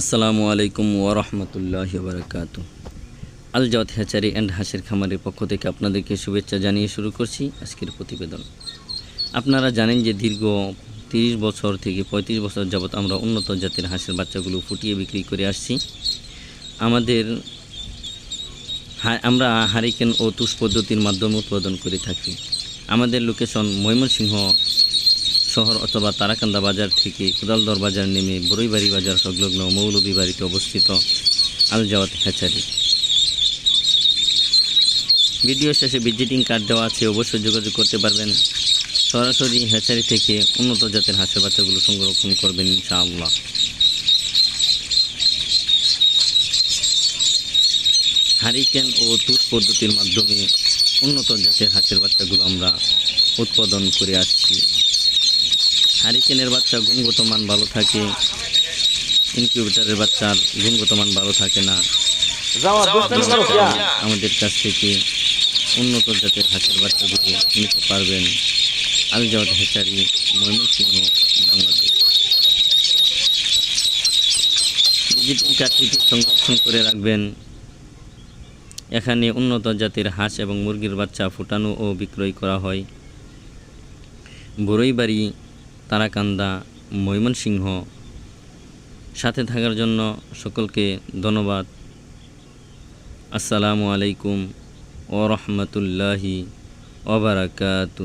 আসসালামু আলাইকুম ওরহমতুল্লাহ বারকাত। আল জাওয়াত হ্যাচারি অ্যান্ড হাঁসের খামারের পক্ষ থেকে আপনাদেরকে শুভেচ্ছা জানিয়ে শুরু করছি আজকের প্রতিবেদন। আপনারা জানেন যে দীর্ঘ তিরিশ বছর থেকে পঁয়ত্রিশ বছর যাবৎ আমরা উন্নত জাতের হাঁসের বাচ্চাগুলো ফুটিয়ে বিক্রি করে আসছি। আমাদের আমরা হারিকেন ও তুষ পদ্ধতির মাধ্যমে উৎপাদন করে থাকি। আমাদের লোকেশন ময়মনসিংহ শহর অথবা তারাকান্দা বাজার থেকে কোদালদর বাজার নেমে বড়ইবাড়ি বাজার সংলগ্ন মৌলভী বাড়িতে অবস্থিত আল জাওয়াত হ্যাচারি। ভিডিও শেষে ভিজিটিং কার্ড দেওয়া আছে, অবশ্যই যোগাযোগ করতে পারবেন। সরাসরি হ্যাচারি থেকে উন্নত জাতের হাঁসের বাচ্চাগুলো সংরক্ষণ করবেন ইনশাআল্লাহ। হারিকেন ও তুষ পদ্ধতির মাধ্যমে উন্নত জাতের হাঁসের বাচ্চাগুলো আমরা উৎপাদন করে আসছি। হারিকেনের বাচ্চা গুণগত মান ভালো থাকে। ইনকিউবেটারের বাচ্চার গুণগত মান ভালো থাকে না। আমাদের কাছ থেকে উন্নত জাতের হাঁসের বাচ্চাগুলো নিতে পারবেন। আলজাওয়াত হেচারি ময়মনসিংহ বাংলাদেশ। সংরক্ষণ করে রাখবেন। এখানে উন্নত জাতের হাঁস এবং মুরগির বাচ্চা ফুটানো ও বিক্রয় করা হয়। বড়ইবাড়ি তারাকান্দা ময়মনসিংহ। সাথে থাকার জন্য সকলকে ধন্যবাদ। আসসালামু আলাইকুম ও রহমতুল্লাহি ওবরাকাতু